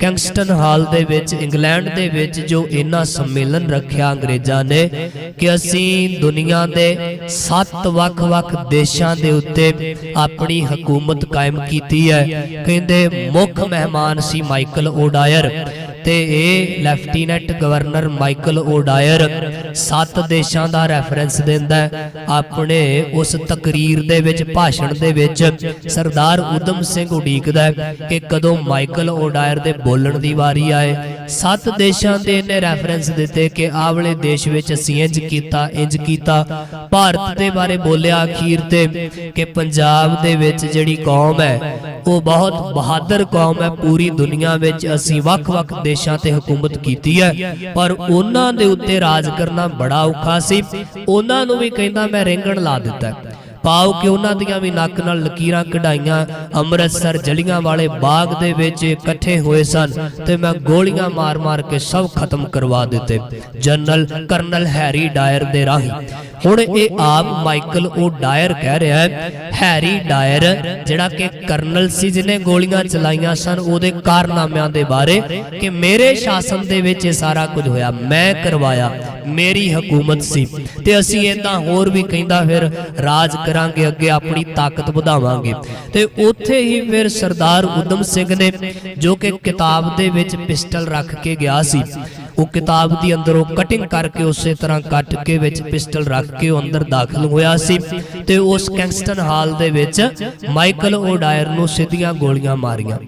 Kingston ਹਾਲ ਦੇ ਵਿੱਚ England ਦੇ ਵਿੱਚ ਜੋ ਇਹਨਾਂ ਸੰਮੇਲਨ ਰੱਖਿਆ ਅੰਗਰੇਜ਼ਾਂ ਨੇ ਕਿ ਅਸੀਂ ਦੁਨੀਆ ਦੇ ਸੱਤ ਵੱਖ-ਵੱਖ ਦੇਸ਼ਾਂ ਦੇ ਉੱਤੇ ਆਪਣੀ ਹਕੂਮਤ ਕਾਇਮ ਕੀਤੀ ਹੈ। ਕਹਿੰਦੇ ਮੁੱਖ ਮਹਿਮਾਨ ਸੀ ਮਾਈਕਲ ਓਡਾਇਰ। ਤੇ ਇਹ ਲੈਫਟੀਨੈਂਟ ਗਵਰਨਰ ਮਾਈਕਲ ਓਡਾਇਰ ਸੱਤ ਦੇਸ਼ਾਂ ਦਾ ਰੈਫਰੈਂਸ ਦਿੰਦਾ ਹੈ। ਆਪਣੇ ਉਸ ਤਕਰੀਰ ਦੇ ਵਿੱਚ, ਭਾਸ਼ਣ ਦੇ ਵਿੱਚ ਸਰਦਾਰ ਉਦਮ ਸਿੰਘ ਉਡੀਕਦਾ ਹੈ ਕਿ ਕਦੋਂ ਮਾਈਕਲ ਓਡਾਇਰ ਦੇ ਬੋਲਣ ਦੀ ਵਾਰੀ ਆਏ। ਸੱਤ ਦੇਸ਼ਾਂ ਦੇ ਇਹਨੇ ਰੈਫਰੈਂਸ ਦਿੱਤੇ ਕਿ ਆਹ ਦੇਸ਼ ਵਿੱਚ ਅਸੀਂ ਇੰਜ ਕੀਤਾ ਇੰਜ ਕੀਤਾ। ਭਾਰਤ ਦੇ ਬਾਰੇ ਬੋਲਿਆ ਅਖੀਰ ਤੇ ਕਿ ਪੰਜਾਬ ਦੇ ਵਿੱਚ ਜਿਹੜੀ ਕੌਮ ਹੈ, ਉਹ ਬਹੁਤ ਬਹਾਦਰ ਕੌਮ ਹੈ। ਪੂਰੀ ਦੁਨੀਆ ਵਿੱਚ ਅਸੀਂ ਵੱਖ-ਵੱਖ ਦੇਸ਼ਾਂ ਤੇ ਹਕੂਮਤ ਕੀਤੀ ਹੈ। ਪਰ ਉਹਨਾਂ ਦੇ ਉੱਤੇ ਰਾਜ ਕਰਨਾ ਬੜਾ ਔਖਾ ਸੀ। ਉਹਨਾਂ ਨੂੰ ਵੀ ਕਹਿੰਦਾ ਮੈਂ ਰਿੰਗਣ ਲਾ ਦਿੱਤਾ। ਪਾਓ ਕਿ ਉਹਨਾਂ ਦੀਆਂ ਵੀ ਨੱਕ ਨਾਲ ਲਕੀਰਾਂ ਕਢਾਈਆਂ ਅੰਮ੍ਰਿਤਸਰ ਜਲੀਆਂ ਵਾਲੇ ਬਾਗ ਦੇ ਵਿੱਚ ਇਕੱਠੇ ਹੋਏ ਸਨ ਤੇ ਮੈਂ ਗੋਲੀਆਂ ਮਾਰ-ਮਾਰ ਕੇ ਸਭ ਖਤਮ ਕਰਵਾ ਦਿੱਤੇ। ਜਨਰਲ ਕਰਨਲ ਹੈਰੀ ਡਾਇਰ ਦੇ ਰਾਹੀਂ। ਹੁਣ ਇਹ ਆਪ ਮਾਈਕਲ ਉਹ ਡਾਇਰ ਕਹਿ ਰਿਹਾ ਹੈ, ਹੈਰੀ ਡਾਇਰ ਜਿਹੜਾ ਕਿ ਕਰਨਲ ਸੀ ਜਿਹਨੇ ਗੋਲੀਆਂ ਚਲਾਈਆਂ ਸਨ, ਉਹਦੇ ਕਾਰਨਾਮਿਆਂ ਦੇ ਬਾਰੇ ਕਿ ਮੇਰੇ ਸ਼ਾਸਨ ਦੇ ਵਿੱਚ ਇਹ ਸਾਰਾ ਕੁਝ ਹੋਇਆ, ਮੈਂ ਕਰਵਾਇਆ। ਮੇਰੀ ਹਕੂਮਤ ਸੀ। ਤੇ ਅਸੀਂ ਇਦਾਂ ਹੋਰ ਵੀ ਕਹਿੰਦਾ ਫਿਰ, ਰਾਜ ਕਰਾਂਗੇ, ਅੱਗੇ ਆਪਣੀ ਤਾਕਤ ਵਧਾਵਾਂਗੇ। ਤੇ ਉੱਥੇ ਹੀ ਫਿਰ ਸਰਦਾਰ ਉਦਮ ਸਿੰਘ ਨੇ, ਜੋ ਕਿ ਕਿਤਾਬ ਦੇ ਵਿੱਚ ਪਿਸਟਲ ਰੱਖ ਕੇ ਗਿਆ ਸੀ, ਉਹ ਕਿਤਾਬ ਦੀ ਅੰਦਰੋਂ ਕਟਿੰਗ ਕਰਕੇ ਉਸੇ ਤਰ੍ਹਾਂ ਕੱਟ ਕੇ ਵਿੱਚ ਪਿਸਟਲ ਰੱਖ ਕੇ ਉਹ ਅੰਦਰ ਦਾਖਲ ਹੋਇਆ ਸੀ ਤੇ ਉਸ ਕਿੰਗਸਟਨ ਹਾਲ ਦੇ ਵਿੱਚ ਮਾਈਕਲ ਓਡਾਇਰ ਨੂੰ ਸਿੱਧੀਆਂ ਗੋਲੀਆਂ ਮਾਰੀਆਂ।